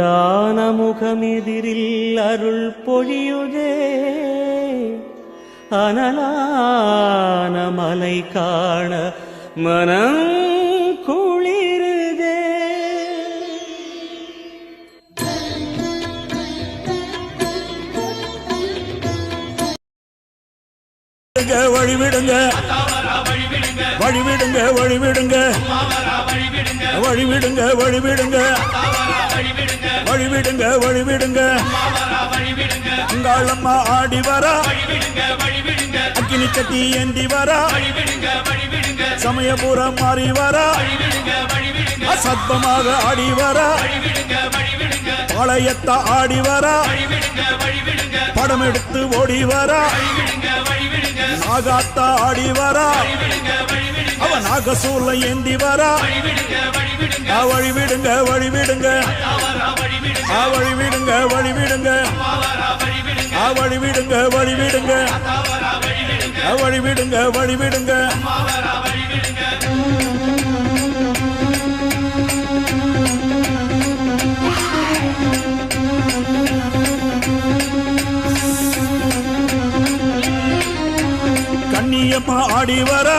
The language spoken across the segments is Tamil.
அமுதான முகமெதிரில் அருள் பொழியுதே. அனலான மலை காண மனம் குளிருதே. விடுங்க, வழிவிடுங்க வழிவிடுங்க. வழிவிடுங்க வழிவிடுங்க. வழிவிடுங்க வழிவிடுங்க. உங்கள் அம்மா ஆடி வரா. அக்கினி கட்டி ஏந்தி வரா. சமயபுரம் மாறி வரா. அசத்தமாக ஆடி வரா. பாளையத்த ஆடி வரா. படம் எடுத்து ஓடி வரா. நாகாத்தா ஆடி வரா. அவ நாகசூல ஏந்தி வரா. ஆ, வழி விடுங்க வழி விடுங்க ஆ, வழி விடுங்க வழி விடுங்க ஆ, விடுங்க வழி விடுங்க ஆ, விடுங்க வழி விடுங்க கண்ணியம்மா ஆடி வரா.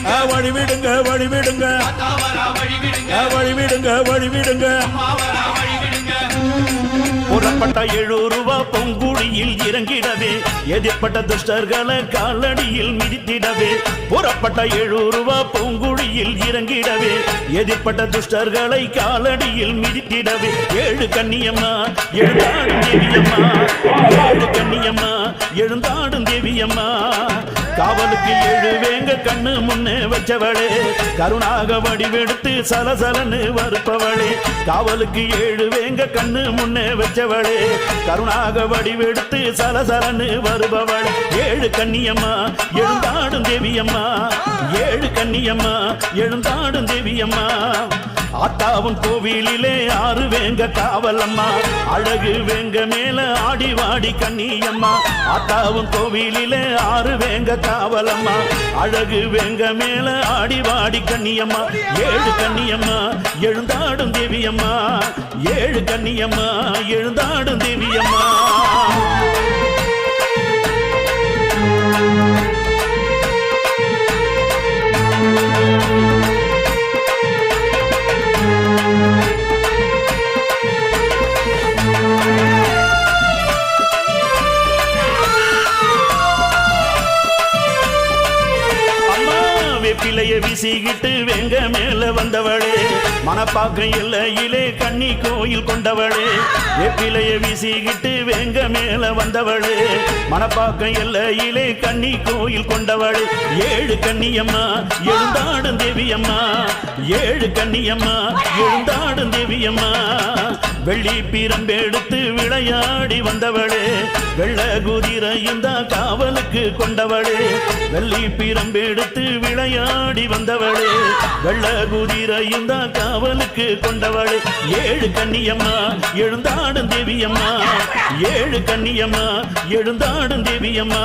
விடுங்க ஆ, வழி விடுங்க வழி விடுங்க ஆ, வழி விடுங்க வழி விடுங்க ஆ, வழி விடுங்க வழி விடுங்க புறப்பட்ட எழுநூறு ரூபா பொங்குடியில் இறங்கிடவே. எதிர்ப்பட்ட துஷ்டர்களை காலடியில் மிதித்திடவே. புறப்பட்ட எழுநூறு ரூபா பொங்குடியில் இறங்கிடவே. எதிர்ப்பட்ட துஷ்டர்களை காலடியில் மிதித்திடவே. ஏழு கண்ணியம்மா எழுந்தாடும் தேவியம்மா. ஏழு கண்ணியம்மா எழுந்தாடும் தேவியம்மா. காவலுக்கு எழுவேங்க கண்ணு முன்னே வச்சவளே. கருணாக வடிவெடுத்து சலசலன்னு வருப்பவளே. காவலுக்கு எழுவேங்க கண்ணு முன்னே வச்சவளே. கருணாக வடிவெடுத்து சலசலன்னு வருபவள். ஏழு கண்ணியம்மா எழுந்தாடும் தேவியம்மா. ஏழு கண்ணியம்மா எழுந்தாடும் தேவியம்மா. ஆத்தாவும் கோவிலிலே ஆறு வேங்க காவலம்மா. அழகு வேங்க மேல ஆடி வாடி கண்ணியம்மா. ஆத்தாவும் கோவிலிலே ஆறு வேங்க காவலம்மா. அழகு வேங்க மேல ஆடி வாடி கண்ணியம்மா. ஏழு கண்ணியம்மா எழுந்தாடும் தேவியம்மா. ஏழு கண்ணியம்மா எழுந்தாடும் தேவியம்மா. மனப்பாக்கம் எல்லையிலே கண்ணி கோயில் கொண்டவளே. வெப்பிலைய வீசிக்கிட்டு வெங்க மேல வந்தவளே. மனப்பாக்கம் எல்லையிலே கண்ணி கோயில் கொண்டவளே. ஏழு கண்ணியம்மா எழுந்தாடும் தேவியம்மா. ஏழு கண்ணியம்மா எழுந்தாடும் தேவியம்மா. வெள்ளி பிரம்பெடுத்து விளையாடி வந்தவளே. வெள்ள குதிரையும் தான் காவலுக்கு கொண்டவளே. வெள்ளி பிரம்பெடுத்து விளையாடி வந்தவளே. வெள்ள குதிரையும் தான் காவலுக்கு கொண்டவள். ஏழு கன்னியம்மா எழுந்தாடும் தேவியம்மா. ஏழு கன்னியம்மா எழுந்தாடும் தேவியம்மா.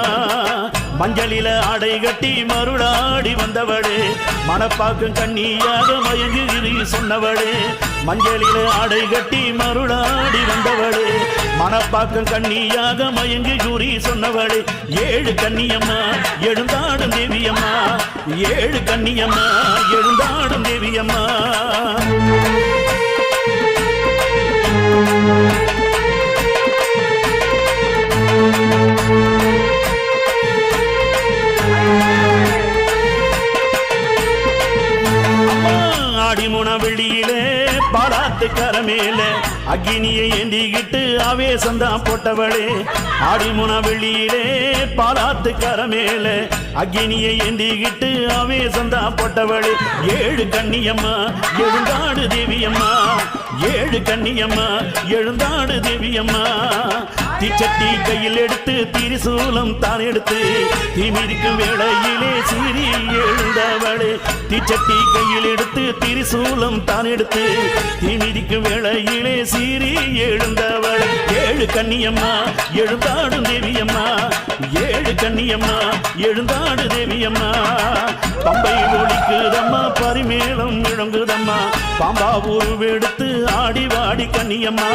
மஞ்சளில ஆடை கட்டி மருளாடி வந்தவளே. மனப்பாக்கம் கண்ணியாக மயங்குகிறி சொன்னவளே. மஞ்சளில ஆடை கட்டி மருளாடி வந்தவளே. மனப்பாக்கம் கண்ணியாக மயங்கி கூறி சொன்னவளே. ஏழு கண்ணியம்மா எழுந்தாடும் தேவியம்மா. ஏழு கண்ணியம்மா எழுந்தாடும் தேவியம்மா. ஆடிமுன வெளியிலே பாலாத்து கரமேலே அக்னியை ஏந்திக்கிட்டு ஆவேசந்தான் போட்டவளே. ஆடிமுன வெளியிலே பாலாத்து கரமேல அக்னியை ஏந்திக்கிட்டு ஆவேசந்தான் போட்டவளே. ஏழு கண்ணியம்மா எழுந்தாடு தேவியம்மா. ஏழு கண்ணியம்மா எழுந்தாடு தேவியம்மா. தீச்சட்டி கையில் எடுத்து திரிசூலம் தான் எடுத்து. திமிரிக்கும் வேளையிலே சீறி எழுந்தவளே. தீச்சட்டி கையில் எடுத்து திரிசூலம் தான் எடுத்து. திமிரிக்கும் வேளையிலே சீறி எழுந்தவள். ஏழு கன்னியம்மா எழுந்தாடு தேவியம்மா. ஏழு கன்னியம்மா எழுந்தாடு தேவியம்மா. பம்பை ஒழிக்குதம்மா. பரிமேளம் முழங்குதம்மா பாம்பா உருவெடுத்து ஆடி வாடி கண்ணியம்மா.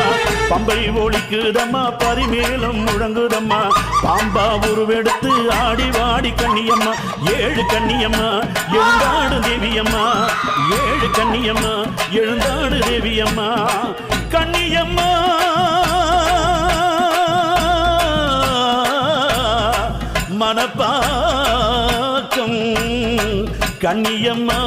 பம்பை ஒழிக்குதம்மா பரிமேளம் முழங்குதம்மா. பாம்பா உருவெடுத்து ஆடி வாடி கண்ணியம்மா. ஏழு கண்ணியம்மா எழுந்தாடு தேவியம்மா. ஏழு கண்ணியம்மா எழுந்தாடு தேவியம்மா. கண்ணியம்மா! மனப்பா கண்ணியம்மா.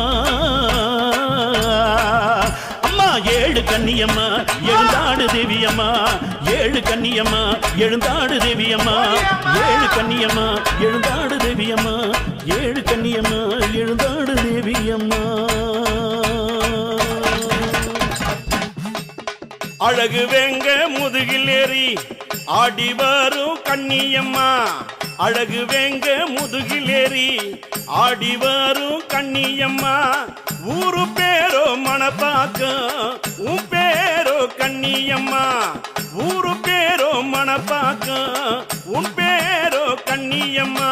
அம்மா ஏழு கண்ணியம்மா எழுந்தாடு தேவியம்மா. ஏழு கண்ணியம்மா எழுந்தாடு தேவியம்மா. ஏழு கண்ணியம்மா எழுந்தாடு தேவியம்மா. ஏழு கண்ணியம்மா எழுந்தாடு தேவியம்மா. அழகு வேங்க முதுகில் ஏறி ஆடி வரும் கண்ணியம்மா. அழகு வேங்க முதுகில் ஏறி ஆடி வரும் கண்ணியம்மா ஊரு பேரோ மணப்பாக்கம் உன் பேரோ கண்ணியம்மா ஊரு பேரோ மணப்பாக்கம் உன் பேரோ கண்ணியம்மா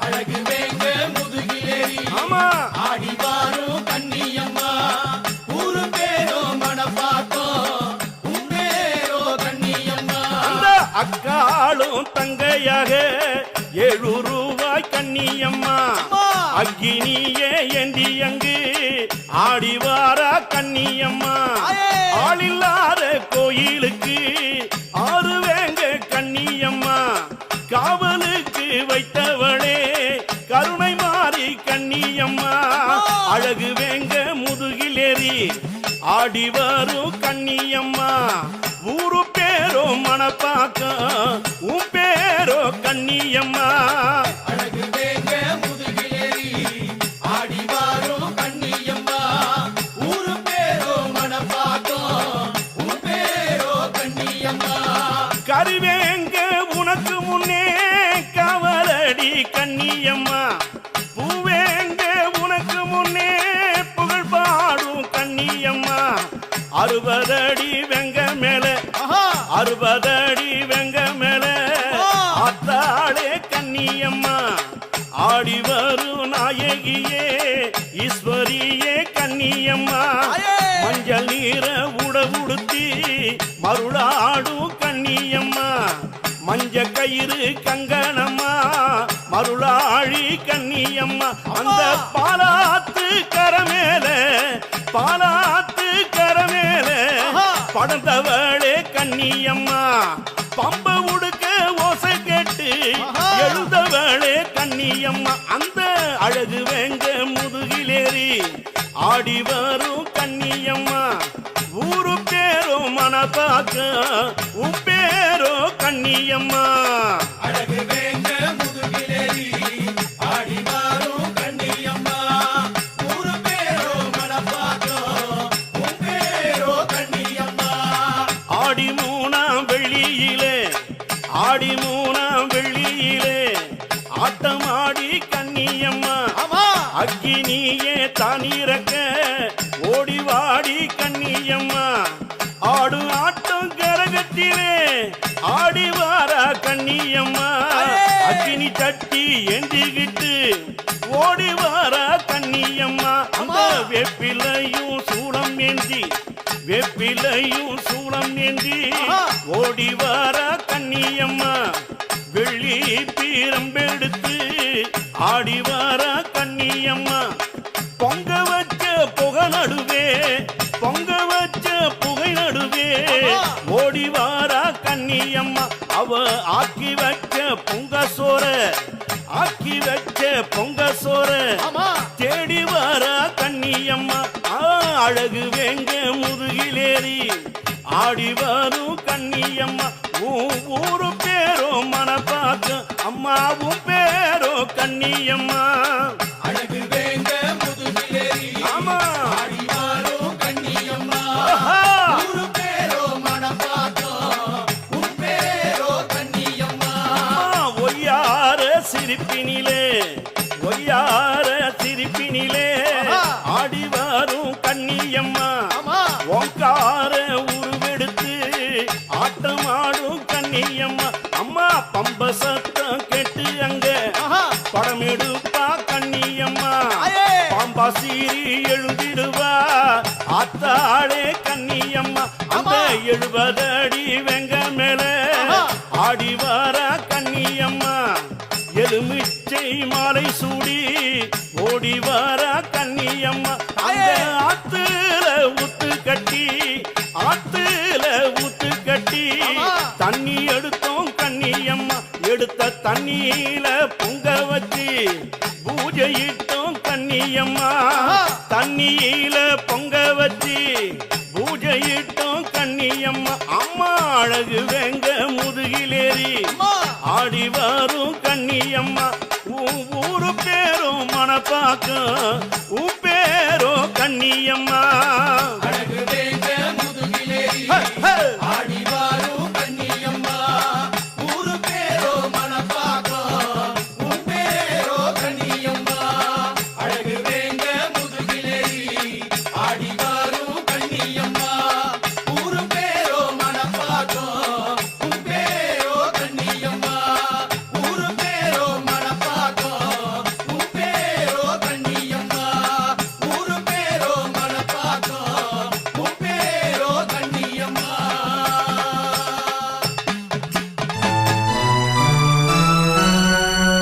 அழகு வேங்க முதுகிலேறி ஆமா. ஆடி வாரும் அக்காளும் தங்கையாக ஏழு ரூபாய் கண்ணியம்மா அக்கினியே ஏந்தி அங்கு ஆடி வாரா கண்ணியம்மா ஆளில்லாத கோயிலுக்கு ஆறு வேங்க கண்ணியம்மா காவலுக்கு வைத்தவளே கருணை மாறி கண்ணியம்மா அழகு வேங்க முதுகிலேறி ஆடி வரும் கண்ணியம்மா ஊரு பேரோ மணப்பாக்கம் உன் பேரோ கண்ணியம்மா. கருவேங்க உனக்கு முன்னே கவலடி கண்ணியம்மா. பூவேங்க உனக்கு முன்னே புகழ் பாடும் கண்ணியம்மா. அறுபதடி அறுபதடி வெங்க மேல ஆத்தாளே கண்ணியம்மா ஆடி வரும் நாயகியே ஈஸ்வரியே கண்ணியம்மா மஞ்சள் நீர உட உடுத்தி மருளாடும் கண்ணியம்மா மஞ்ச கயிறு கங்கணம்மா மருளாழி கண்ணியம்மா அந்த பாலாத்து கரமேல கரமேல படந்தவளே கண்ணியம்மா பம்ப உடுக்க ஓசை கேட்டு எழுந்தவளே கண்ணியம்மா அந்த அழகு வேங்க முதுகிலேறி ஆடி வரும் கண்ணியம்மா ஊரு பேரோ மனப்பாக்க உன் பேரோ கண்ணியம்மா அழகு வேங்க முதுகிலேறி ஆடி வெள்ளியிலே ஆடி மூணாம் வெள்ளியிலே ஆட்டமாடி கண்ணியம்மா அக்கினியே தானிறக்க ஓடி வாடி கண்ணியம்மா ஆடு ஆட்டம் கரகத்திலே ஆடி வாரா கண்ணியம்மா அக்கினி தட்டி ஏந்திக்கிட்டு ஓடி வாரா கண்ணியம்மா அந்த வேப்பிலையும் சூடம் ஏந்தி வேப்பிலையும் சூளம் ஏந்தி ஓடி வாரா கண்ணியம்மா வெள்ளி பீரம்பெடுத்து ஆடி வாரா கண்ணியம்மா பொங்க வச்ச புகை நடுவே பொங்க வச்ச புகை நடுவே ஓடி வாரா கண்ணியம்மா அவ ஆக்கி வச்ச பொங்க சோற ஆக்கி வச்ச பொங்க சோற தேடி வாரா அழகு வேங்க முதுகிலேறி ஆடி வரும் கண்ணியம்மா உன் ஊரு பேரோ மனப்பாக்க அம்மாவும் பேரோ கண்ணியம்மா பம்ப சத்தம் கேட்டு அங்க படம் எடுப்பா கண்ணியம்மா பாம்பா சீரி எழுந்திடுவா ஆத்தாளே கண்ணியம்மா அந்த எழுபது அடி வெங்க மேல ஆடி வர கண்ணியம்மா எலுமிச்சை மாலை சூடி ஓடி வர கண்ணியம்மா ஆத்துல உத்து கட்டி எடுத்த தண்ணீல பொங்க வச்சு பூஜையிட்டோம் கண்ணியம்மா தண்ணியில பொங்க வச்சு பூஜையிட்டோம் கண்ணியம்மா அம்மா அழகு வேங்க முதுகிலேறி ஆடி வரும் கண்ணியம்மா உன் ஊரு பேரும் மனப்பாக்கம் உன் பேரோ கண்ணியம்மா அழகு வேங்க முதுகிலேறி ஆடி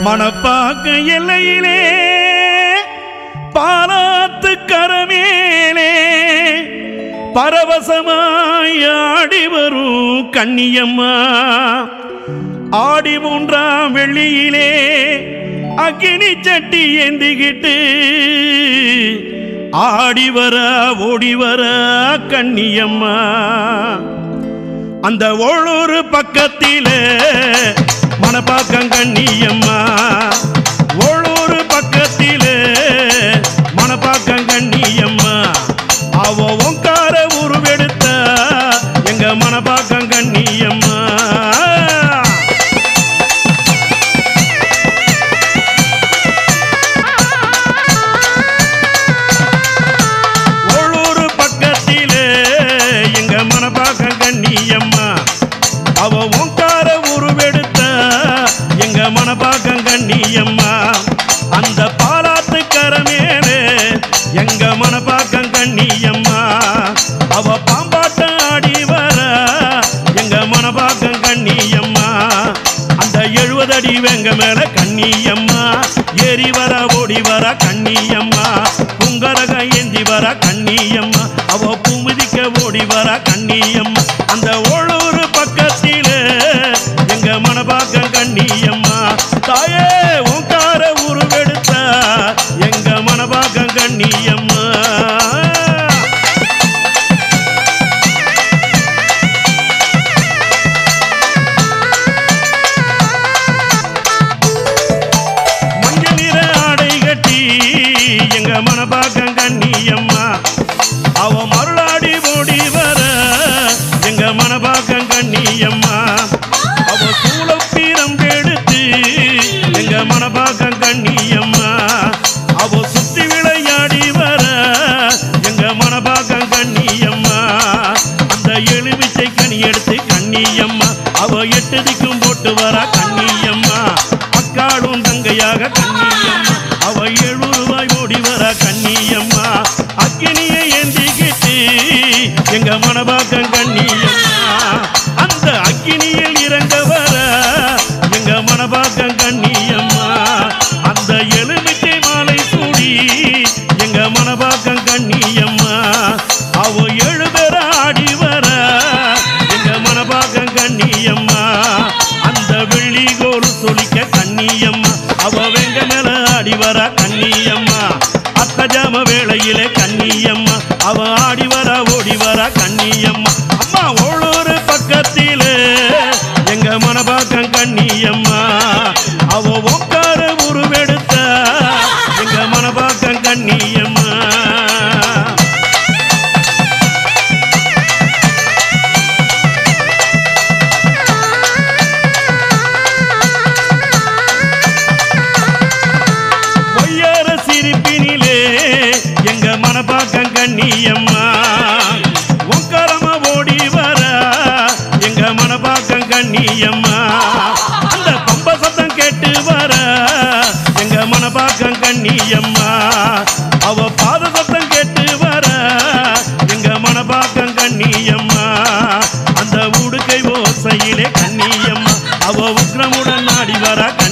மணப்பாக்க எல்லையிலே பாலாத்து கரமேலே பரவசமாய் ஆடி வரும் கண்ணியம்மா. ஆடி மூன்றாம் வெள்ளியிலே அக்னி சட்டி ஏந்திக்கிட்டு ஆடி வர ஓடி வர கண்ணியம்மா. அந்த ஓளூர் பக்கத்திலே மணப்பாக்கம் கண்ணியம்மா ஓழூர் பக்கத்திலே மணப்பாக்கம் கண்ணியம்மா அவ ஓங்கார உருவெடுத்த எங்க மணப்பாக்கம் கண்ணியம்மா. தாயே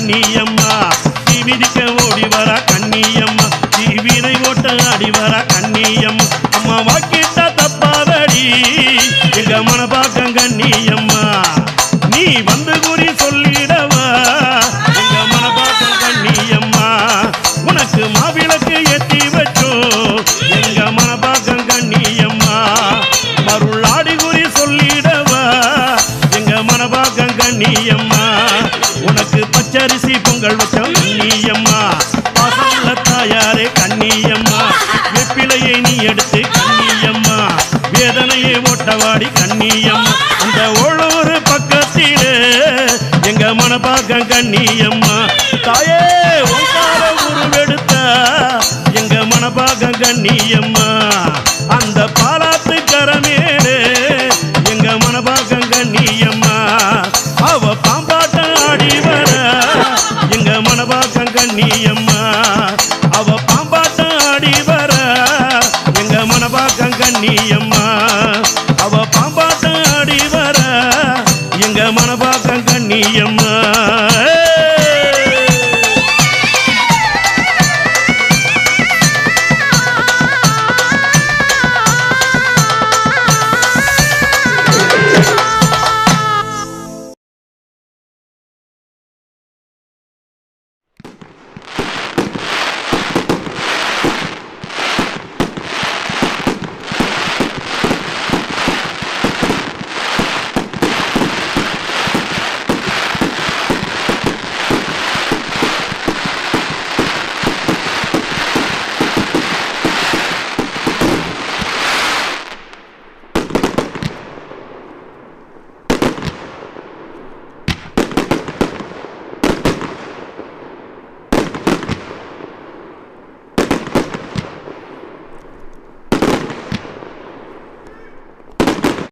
கண்ணியம்மா. தீ ஓடி வரா கண்ணியம்மா. தீவினை ஓட்ட அடி வரா பச்சரிசி பொங்கல் வச்சோம் கண்ணியம்மா பாசமுள்ள தாயாரே கண்ணியம்மா. வெப்பிலையை நீ எடுத்து கண்ணியம்மா. வேதனையை ஓட்டவாடி கண்ணியம்மா. அந்த ஒழூர் பக்கத்திலே எங்க மனப்பாக்கம் கண்ணியம்மா. தாயே உங்கார உருவெடுத்தா எங்க மனப்பாக்கம் கண்ணியம்மா. அவ